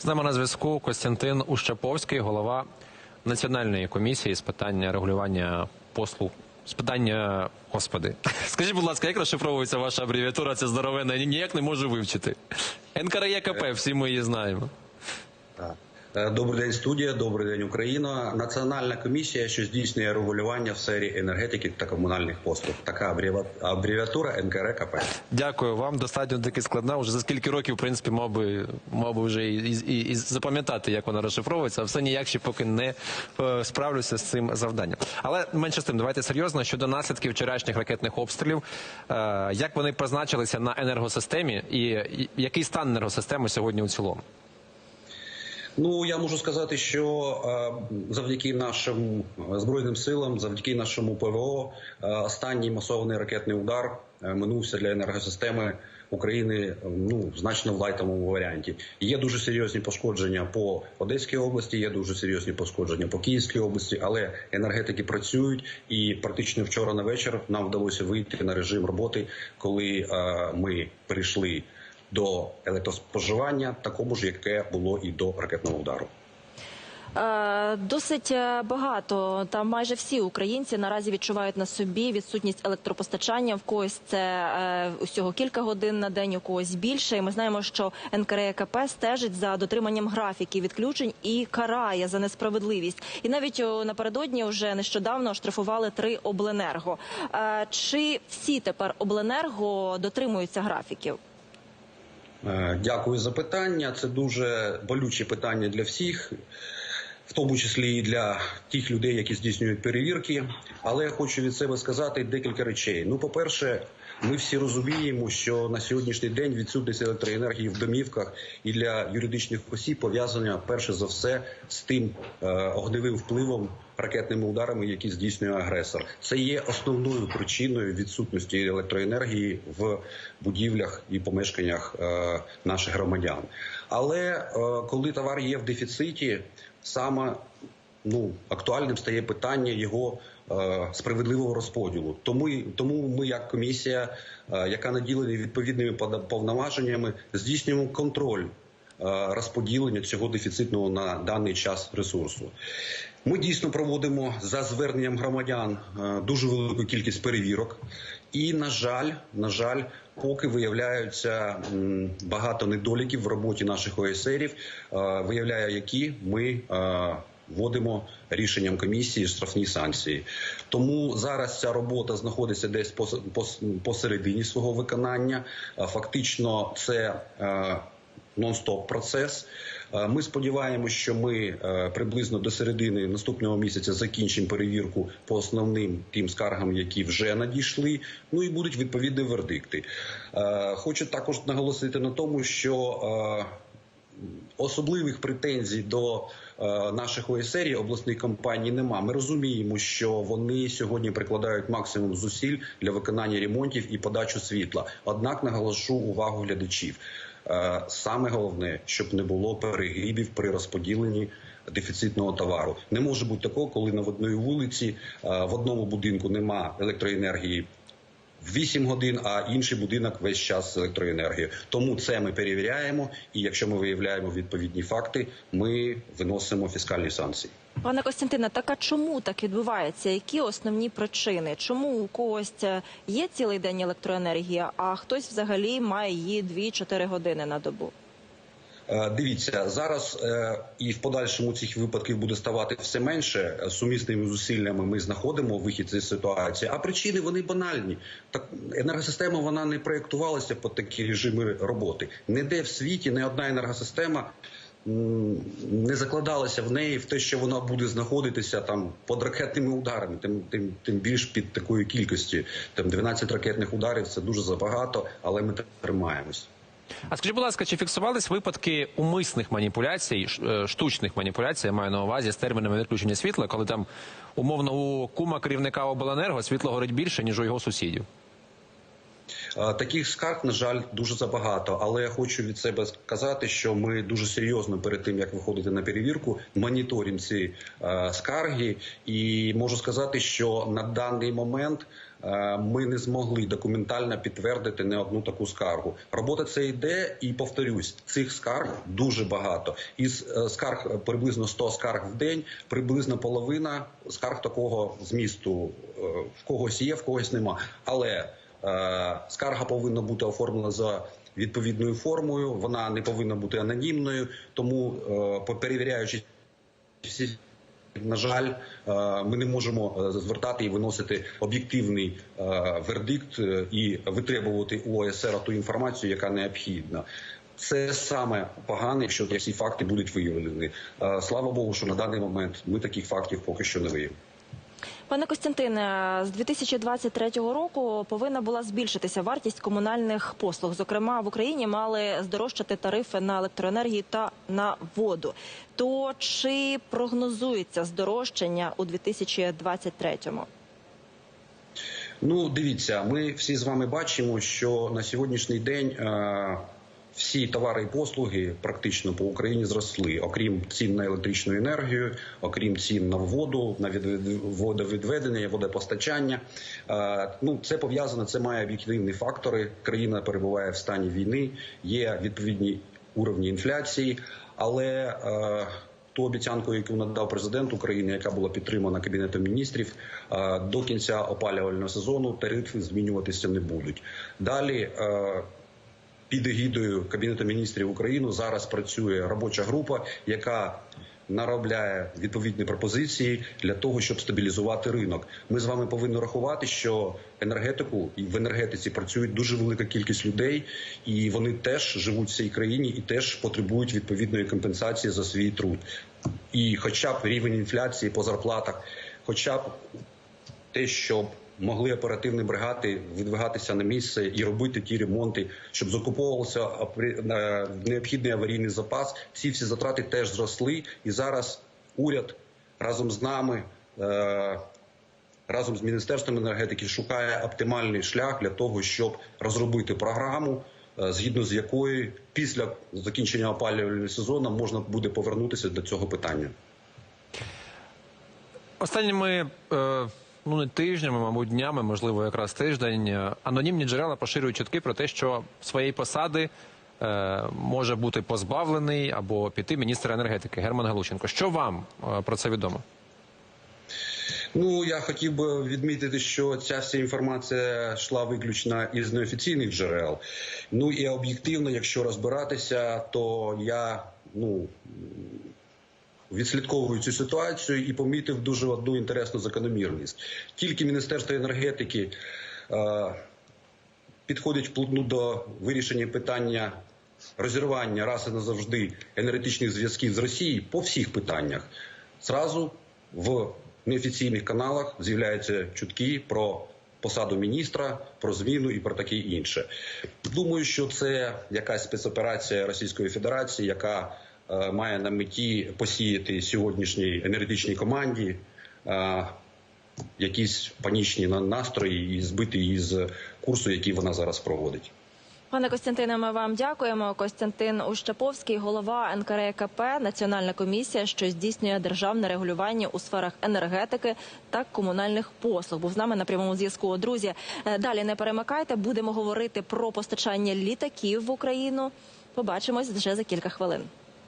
З нами на зв'язку Костянтин Ущаповський, голова Національної комісії з питання регулювання послуг. З питання, господи, скажіть, будь ласка, як розшифровується ваша абревіатура? Це здоровенна, я ніяк не можу вивчити. НКРЄКП, всі ми її знаємо. Так. Е, Добрий день, студія. Добрий день, Україна. Національна комісія, що здійснює регулювання в сфері енергетики та комунальних послуг. Така абревіатура НКРКП. Дякую вам. Достатньо таки складна. Уже за скільки років, в принципі, мав би, мав би вже і, і, і запам'ятати, як вона розшифровується, все ніяк ще поки не е, справлюся з цим завданням. Але менше з тим, давайте серйозно щодо наслідків вчорашніх ракетних обстрілів. Е, як вони позначилися на енергосистемі, і який стан енергосистеми сьогодні у цілому? Ну я можу сказати, що е, завдяки нашим е, збройним силам, завдяки нашому ПВО, е, останній масований ракетний удар минувся для енергосистеми України ну значно в лайтовому варіанті. Є дуже серйозні пошкодження по Одеській області, є дуже серйозні пошкодження по Київській області, але енергетики працюють і практично вчора на вечір нам вдалося вийти на режим роботи, коли ми перейшли до електроспоживання, такому ж, яке було і до ракетного удару. Е, Досить е, багато та майже всі українці наразі відчувають на собі відсутність електропостачання. В когось це е, усього кілька годин на день, у когось більше. І ми знаємо, що НКРЕКП стежить за дотриманням графіків відключень і карає за несправедливість. І навіть напередодні вже нещодавно штрафували три обленерго. Чи всі тепер обленерго дотримуються графіків? Е, Дякую за питання. Це дуже болюче питання для всіх, в тому числі і для тих людей, які здійснюють перевірки. Але я хочу від себе сказати декілька речей. Ну, по-перше, ми всі розуміємо, що на сьогоднішній день відсутність електроенергії в домівках і для юридичних осіб пов'язана перше за все з тим е, огневим впливом. Ракетними ударами, які здійснює агресор, це є основною причиною відсутності електроенергії в будівлях і помешканнях е, наших громадян. Але е, коли товар є в дефіциті, саме ну актуальним стає питання його справедливого розподілу. Тому тому ми, як комісія, е, яка наділена відповідними повноваженнями, здійснюємо контроль. е, Розподілення цього дефіцитного на даний час ресурсу. Ми дійсно проводимо за зверненням громадян е, дуже велику кількість перевірок, і на жаль, на жаль, поки виявляються багато недоліків в роботі наших ОСРів, е, виявляє які ми. Вводимо рішенням комісії штрафні санкції. Тому зараз ця робота знаходиться десь пос- пос- посередині свого виконання. Е, Фактично, це е, нон-стоп процес. Е, Ми сподіваємося, що ми приблизно до середини наступного місяця закінчимо перевірку по основним тим скаргам, які вже надійшли. Ну і будуть відповідні вердикти. Хочу також наголосити на тому, що особливих претензій до наших ОСР обласної компанії нема. Ми розуміємо, що вони сьогодні прикладають максимум зусиль для виконання ремонтів і подачу світла. Однак наголошу увагу глядачів. Е, Саме головне, щоб не було перегибів при розподіленні дефіцитного товару. Не може бути такого, коли на одній вулиці е, в одному будинку нема електроенергії в 8 годин, а інший будинок весь час з електроенергією. Тому це ми перевіряємо, і якщо ми виявляємо відповідні факти, ми виносимо фіскальні санкції. Пане Костянтине, так а чому так відбувається? Які основні причини? Чому у когось е, є цілий день електроенергія, а хтось взагалі має її 2-4 години на добу? Е, Дивіться зараз е, і в подальшому цих випадків буде ставати все менше. Е, Сумісними зусиллями ми знаходимо вихід з ситуації. А причини вони банальні. Так енергосистема вона не проєктувалася по такі режими роботи. Ніде в світі не одна енергосистема. Не закладалася в неї в те, що вона буде знаходитися там під ракетними ударами, тим тим тим більш під такою кількістю. Там 12 ракетних ударів це дуже забагато, але ми тримаємось. А скажіть, будь ласка, чи фіксувались випадки умисних маніпуляцій, е, штучних маніпуляцій, я маю на увазі з термінами відключення світла, коли там умовно у кума керівника обленерго світло горить більше, ніж у його сусідів? Е, Таких скарг, на жаль, дуже забагато. Але я хочу від себе сказати, що ми дуже серйозно перед тим як виходити на перевірку, моніторимо ці е, скарги, і можу сказати, що на даний момент е, ми не змогли документально підтвердити не одну таку скаргу. Робота це йде, і повторюсь, цих скарг дуже багато. Із скарг приблизно 100 скарг в день, приблизно половина скарг такого змісту. В когось є, в когось нема. Але скарга повинна бути оформлена за відповідною формою. Вона не повинна бути анонімною, тому е, перевіряючи всі. На жаль, е, ми не можемо е, звертати і виносити об'єктивний е, вердикт е, і витребувати у ОСР ту інформацію, яка необхідна. Це саме погане, якщо ці факти будуть виявлені. Е, Слава Богу, що на даний момент ми таких фактів поки що не виявили. Пане Костянтине, з 2023 року повинна була збільшитися вартість комунальних послуг. Зокрема, в Україні мали здорожчати тарифи на електроенергію та на воду. То чи прогнозується здорожчання у 2023-му? Ну, дивіться, ми всі з вами бачимо, що на сьогоднішній день е, всі товари і послуги практично по Україні зросли, окрім цін на електричну енергію, окрім цін на воду, на від- водовідведення, водопостачання. Е, ну, це пов'язано, це має об'єктивні фактори. Країна перебуває в стані війни, є відповідні уровні інфляції, але е, ту обіцянку, яку надав президент України, яка була підтримана кабінетом міністрів, е, до кінця опалювального сезону тарифи змінюватися не будуть. Далі. Під егідою Кабінету міністрів України зараз працює робоча група, яка наробляє відповідні пропозиції для того, щоб стабілізувати ринок. Ми з вами повинні рахувати, що енергетику і в енергетиці працюють дуже велика кількість людей, і вони теж живуть в цій країні і теж потребують відповідної компенсації за свій труд. І, хоча б рівень інфляції по зарплатах, хоча б те, щоб могли оперативні бригади відвигатися на місце і робити ті ремонти, щоб закуповувався необхідний аварійний запас. Ці всі затрати теж зросли, і зараз уряд разом з нами. е, Разом з міністерством енергетики шукає оптимальний шлях для того, щоб розробити програму, е, згідно з якою після закінчення опалювального сезону можна буде повернутися до цього питання. Останніми е, ну не тижнями, мабуть, днями, можливо, якраз тиждень. е, Анонімні джерела поширюють чутки про те, що своєї посади е, може бути позбавлений або піти міністр енергетики Герман Галущенко. Що вам е, про це відомо? Ну я хотів би відмітити, що ця вся інформація йшла виключно із неофіційних джерел. Ну і об'єктивно, якщо розбиратися, то я ну. Відслідковую цю ситуацію і помітив дуже одну інтересну закономірність. Тільки Міністерство енергетики е, підходить вплотну до вирішення питання розірвання раз і назавжди енергетичних зв'язків з Росією по всіх питаннях. Зразу в неофіційних каналах з'являються чутки про посаду міністра, про зміну і про таке інше. Думаю, що це якась спецоперація Російської Федерації, яка має на меті посіяти сьогоднішній енергетичній команді. е, Якісь панічні на- настрої і збити її з курсу, який вона зараз проводить. Пане Костянтине, ми вам дякуємо. Костянтин Ущаповський, голова НКРЕКП, Національна комісія, що здійснює державне регулювання у сферах енергетики та комунальних послуг. Був з нами на прямому зв'язку. Друзі, е, далі не перемикайте. Будемо говорити про постачання літаків в Україну. Побачимось вже за кілька хвилин.